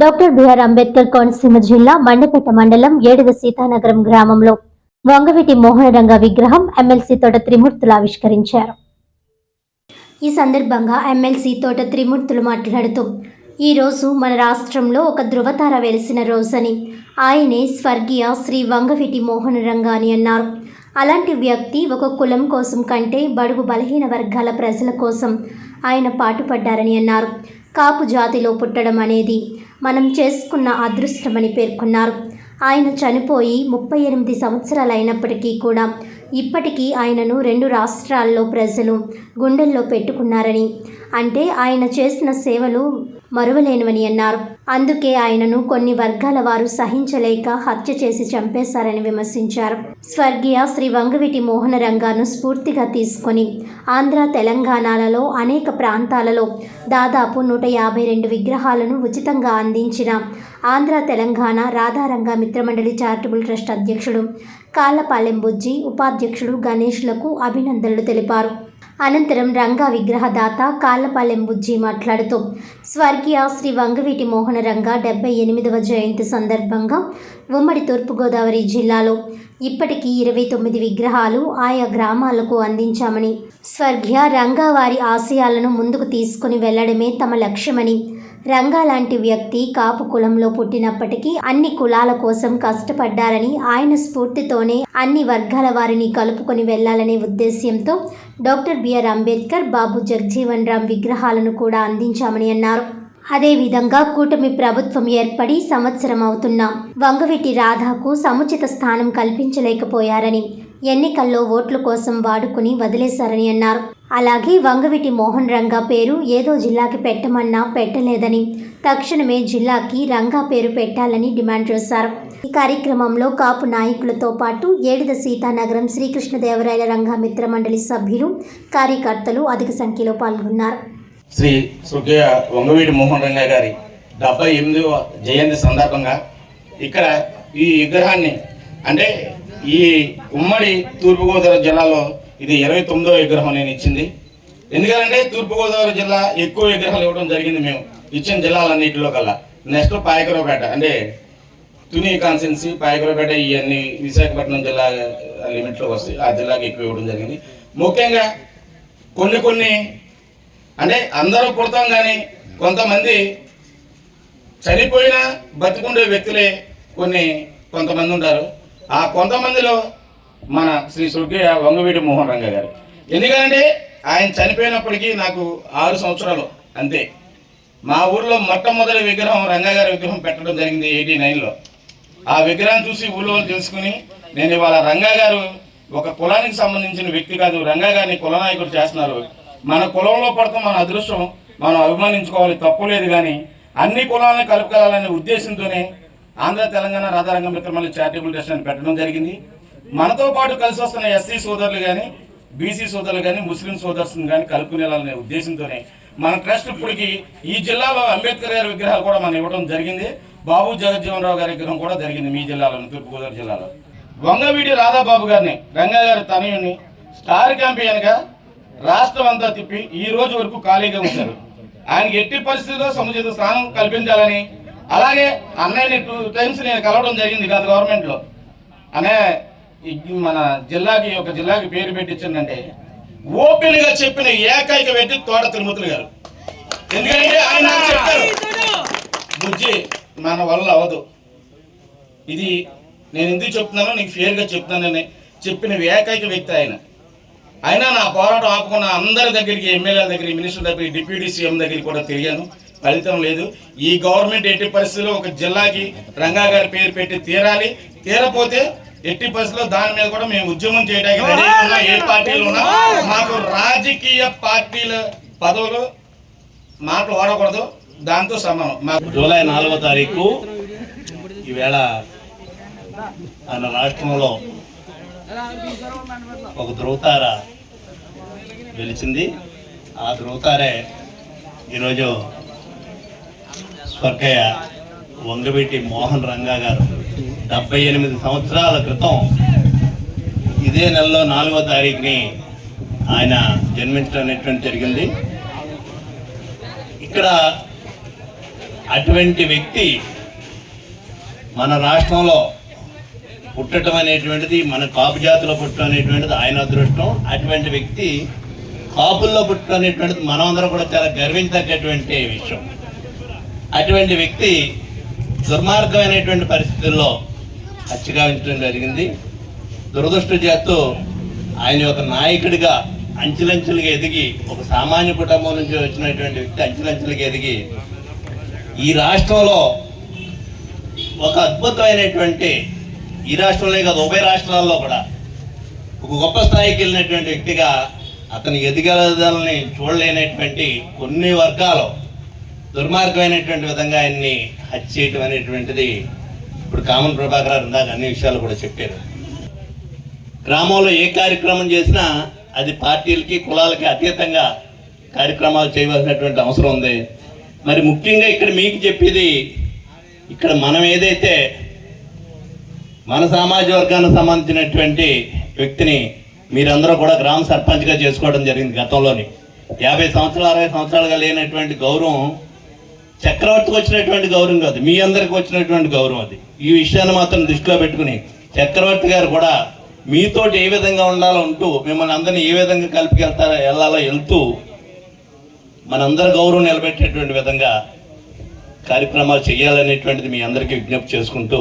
Doctor B R Ambedkar Konaseema జిల్లా మండపేట మండలం ఏడుద సీతానగరం గ్రామంలో వంగవీటి మోహనరంగ విగ్రహం ఎమ్మెల్సీ తోట త్రిమూర్తులు ఆవిష్కరించారు. ఈ సందర్భంగా ఎమ్మెల్సీ తోట త్రిమూర్తులు మాట్లాడుతూ ఈరోజు మన రాష్ట్రంలో ఒక ధృవతార వెలిసిన రోజని. ఆయనే స్వర్గీయ శ్రీ వంగవీటి మోహనరంగ అని అన్నారు. అలాంటి వ్యక్తి ఒక కులం కోసం కంటే బడుగు బలహీన వర్గాల ప్రజల కోసం ఆయన పాటుపడ్డారని అన్నారు. కాపు జాతిలో పుట్టడం అనేది మనం చేసుకున్న అదృష్టమని పేర్కొన్నారు. ఆయన చనిపోయి ముప్పై ఎనిమిది సంవత్సరాలు అయినప్పటికీ కూడా ఇప్పటికీ ఆయనను రెండు రాష్ట్రాల్లో ప్రజలు గుండెల్లో పెట్టుకున్నారని. అంటే ఆయన చేసిన సేవలు మరువలేనివని అన్నారు. అందుకే ఆయనను కొన్ని వర్గాల వారు సహించలేక హత్య చేసి చంపేశారని విమర్శించారు. స్వర్గీయ శ్రీ వంగవీటి మోహన రంగాను స్ఫూర్తిగా తీసుకొని ఆంధ్ర తెలంగాణలలో అనేక ప్రాంతాలలో దాదాపు నూట యాభై రెండు విగ్రహాలను ఉచితంగా అందించిన ఆంధ్ర తెలంగాణ రాధారంగ మిత్రమండలి చారిటబుల్ ట్రస్ట్ అధ్యక్షుడు కాళ్ళపాలెం బుజ్జి ఉపాధ్యక్షుడు గణేష్లకు అభినందనలు తెలిపారు. అనంతరం రంగా విగ్రహదాత కాళ్ళపాలెం బుజ్జి మాట్లాడుతూ స్వర్గీయ శ్రీ వంగవీటి మోహన రంగ డెబ్బై ఎనిమిదవ జయంతి సందర్భంగా ఉమ్మడి తూర్పుగోదావరి జిల్లాలో ఇప్పటికీ ఇరవై తొమ్మిది విగ్రహాలు ఆయా గ్రామాలకు అందించామని స్వర్గీయ రంగా వారి ఆశయాలను ముందుకు తీసుకుని వెళ్ళడమే తమ లక్ష్యమని రంగా లాంటి వ్యక్తి కాపు కులంలో పుట్టినప్పటికీ అన్ని కులాల కోసం కష్టపడ్డారని ఆయన స్ఫూర్తితోనే అన్ని వర్గాల వారిని కలుపుకొని వెళ్ళాలనే ఉద్దేశ్యంతో doctor B R Ambedkar Babu Jagjivan Ram విగ్రహాలను కూడా అందించామని అన్నారు. అదేవిధంగా కూటమి ప్రభుత్వం ఏర్పడి సంవత్సరం అవుతున్నాం వంగవీటి రాధాకు సముచిత స్థానం కల్పించలేకపోయారని ఎన్నికల్లో ఓట్ల కోసం వాడుకుని వదిలేశారని అన్నారు. అలాగే వంగవీటి మోహన్ రంగా పేరు ఏదో జిల్లాకి పెట్టమన్నా పెట్టలేదని తక్షణమే జిల్లాకి రంగా పేరు పెట్టాలని డిమాండ్ చేశారు. ఈ కార్యక్రమంలో కాపు నాయకులతో పాటు ఏడిద సీతానగరం శ్రీకృష్ణదేవరాయల రంగా మిత్ర మండలి సభ్యులు కార్యకర్తలు అధిక సంఖ్యలో పాల్గొన్నారు. శ్రీ స్వర్గీయ వంగవీడి మోహన్ రంగ గారి డెబ్బై ఎనిమిదవ జయంతి సందర్భంగా ఇక్కడ ఈ విగ్రహాన్ని అంటే ఈ ఉమ్మడి తూర్పుగోదావరి జిల్లాలో ఇది ఇరవై తొమ్మిదో విగ్రహం నేను ఇచ్చింది. ఎందుకంటే తూర్పుగోదావరి జిల్లా ఎక్కువ విగ్రహాలు ఇవ్వడం జరిగింది మేము. ఇచ్చిన జిల్లాలన్నింటిలో కల్లా. నెక్స్ట్ పాయకరావుపేట అంటే తుని కాన్సెన్సీ పాయకరావుపేట ఇవన్నీ విశాఖపట్నం జిల్లా లిమిట్లో వస్తాయి ఆ జిల్లాకి ఎక్కువ ఇవ్వడం జరిగింది. ముఖ్యంగా కొన్ని కొన్ని అంటే అందరూ పుడతాం కానీ కొంతమంది చనిపోయిన బతికుండే వ్యక్తులే కొన్ని కొంతమంది ఉంటారు. ఆ కొంతమందిలో మన శ్రీ సుగ్గయ్య వంగవీటి మోహన్ రంగ గారు. ఎందుకంటే ఆయన చనిపోయినప్పటికీ నాకు ఆరు సంవత్సరాలు అంతే. మా ఊర్లో మొట్టమొదటి విగ్రహం రంగగారి విగ్రహం పెట్టడం జరిగింది ఎయిటీ నైన్లో. ఆ విగ్రహం చూసి ఊళ్ళో తెలుసుకుని నేను ఇవాళ రంగగారు ఒక కులానికి సంబంధించిన వ్యక్తి కాదు రంగగారిని కులనాయకుడు చేస్తున్నారు. మన కులంలో పడతాం మన అదృష్టం మనం అభిమానించుకోవాలి తప్పు లేదు కానీ అన్ని కులాలను కలుపుకోవాలనే ఉద్దేశంతోనే ఆంధ్ర తెలంగాణ రాధారంగం విక్రమాలు చారిటబుల్ ట్రస్ట్ అని పెట్టడం జరిగింది. మనతో పాటు కలిసి వస్తున్న ఎస్సీ సోదరులు కానీ బీసీ సోదరులు కానీ ముస్లిం సోదరులను కానీ కలుపుకునేలాలనే ఉద్దేశంతోనే మన ట్రస్ట్ ఇప్పటికి ఈ జిల్లాలో అంబేద్కర్ గారి విగ్రహాలు కూడా మనం ఇవ్వడం జరిగింది. బాబు జగజ్జీవన్ రావు గారి విగ్రహం కూడా జరిగింది మీ జిల్లాలో తూర్పుగోదావరి జిల్లాలో. వంగవీడి రాధాబాబు గారిని రంగా గారి తనయుని స్టార్ క్యాంపియన్గా రాష్ట్రం అంతా తిప్పి ఈ రోజు వరకు ఖాళీగా ఉంటారు. ఆయనకి ఎట్టి పరిస్థితుల్లో సముచిత స్థానం కల్పించాలని అలాగే అన్నయ్యని టూ టైమ్స్ నేను కలవడం జరిగింది గత గవర్నమెంట్లో. అనే ఈ మన జిల్లాకి ఒక జిల్లాకి పేరు పెట్టించిందంటే ఓపెన్గా చెప్పిన ఏకైక వ్యక్తి తోట తిరుమతులు గారు. ఎందుకంటే ఆయన చెప్పారు బుజ్జి మన వల్ల అవ్వదు. ఇది నేను ఎందుకు చెప్తున్నానో నీకు ఫేర్గా చెప్తున్నానని చెప్పిన ఏకైక వ్యక్తి ఆయన. అయినా నా పోరాటం ఆపుకున్న అందరి దగ్గరికి ఎమ్మెల్యేల దగ్గరికి మినిస్టర్ దగ్గరికి డిప్యూటీ సీఎం దగ్గరికి కూడా తిరిగాను. ఫలితం లేదు. ఈ గవర్నమెంట్ ఎట్టి పరిస్థితుల్లో ఒక జిల్లాకి రంగా గారి పేరు పెట్టి తీరాలి. తీరపోతే ఎట్టి పరిస్థితుల్లో దాని మీద కూడా మేము ఉద్యమం చేయడానికి ఉన్నా. ఏ పార్టీలు ఉన్నా మాకు రాజకీయ పార్టీల పదవులు మాటలు వాడకూడదు. దాంతో సమానం. మాకు జూలై నాలుగో తారీఖు ఈవేళ మన రాష్ట్రంలో ఒక ధ్రువతార వెలిచింది. ఆ ధ్రువతారే ఈరోజు స్వర్గయ్య వంగవీటి మోహన్ రంగా గారు. డెబ్బై ఎనిమిది సంవత్సరాల క్రితం ఇదే నెలలో నాలుగో తారీఖుని ఆయన జన్మించడం అనేటువంటి జరిగింది. ఇక్కడ అటువంటి వ్యక్తి మన రాష్ట్రంలో పుట్టడం అనేటువంటిది మన కాపు జాతిలో పుట్టడం అనేటువంటిది ఆయన అదృష్టం. అటువంటి వ్యక్తి కాపుల్లో పుట్టడం అనేటువంటిది మనమందరం కూడా చాలా గర్వించదగ్గటువంటి విషయం. అటువంటి వ్యక్తి దుర్మార్గమైనటువంటి పరిస్థితుల్లో హత్యగావించడం జరిగింది. దురదృష్టజాత్తు ఆయన ఒక నాయకుడిగా అంచెలంచెలుగా ఎదిగి ఒక సామాన్య కుటుంబం నుంచి వచ్చినటువంటి వ్యక్తి అంచెలంచెలుగా ఎదిగి ఈ రాష్ట్రంలో ఒక అద్భుతమైనటువంటి ఈ రాష్ట్రంలో కాదు ఉభయ రాష్ట్రాల్లో కూడా ఒక గొప్ప స్థాయికి వెళ్ళినటువంటి వ్యక్తిగా అతని ఎదిగలని చూడలేనటువంటి కొన్ని వర్గాలు దుర్మార్గమైనటువంటి విధంగా ఆయన్ని హత్య చేయటం అనేటువంటిది ఇప్పుడు కామన్ ప్రభాకర్ గారు ఇందాక అన్ని విషయాలు కూడా చెప్పారు. గ్రామంలో ఏ కార్యక్రమం చేసినా అది పార్టీలకి కులాలకి అతీతంగా కార్యక్రమాలు చేయవలసినటువంటి అవసరం ఉంది. మరి ముఖ్యంగా ఇక్కడ మీకు చెప్పేది ఇక్కడ మనం ఏదైతే మన సామాజిక వర్గానికి సంబంధించినటువంటి వ్యక్తిని మీరందరూ కూడా గ్రామ సర్పంచ్గా చేసుకోవడం జరిగింది గతంలోని. యాభై సంవత్సరాలు అరవై సంవత్సరాలుగా లేనటువంటి గౌరవం చక్రవర్తికి వచ్చినటువంటి గౌరవం కాదు మీ అందరికి వచ్చినటువంటి గౌరవం అది. ఈ విషయాన్ని మాత్రం దృష్టిలో పెట్టుకుని చక్రవర్తి గారు కూడా మీతోటి ఏ విధంగా ఉండాలో ఉంటూ మిమ్మల్ని అందరినీ ఏ విధంగా కలిపికెళ్తారో వెళ్ళాలో వెళ్తూ మనందరి గౌరవం నిలబెట్టేటువంటి విధంగా కార్యక్రమాలు చేయాలనేటువంటిది మీ అందరికీ విజ్ఞప్తి చేసుకుంటూ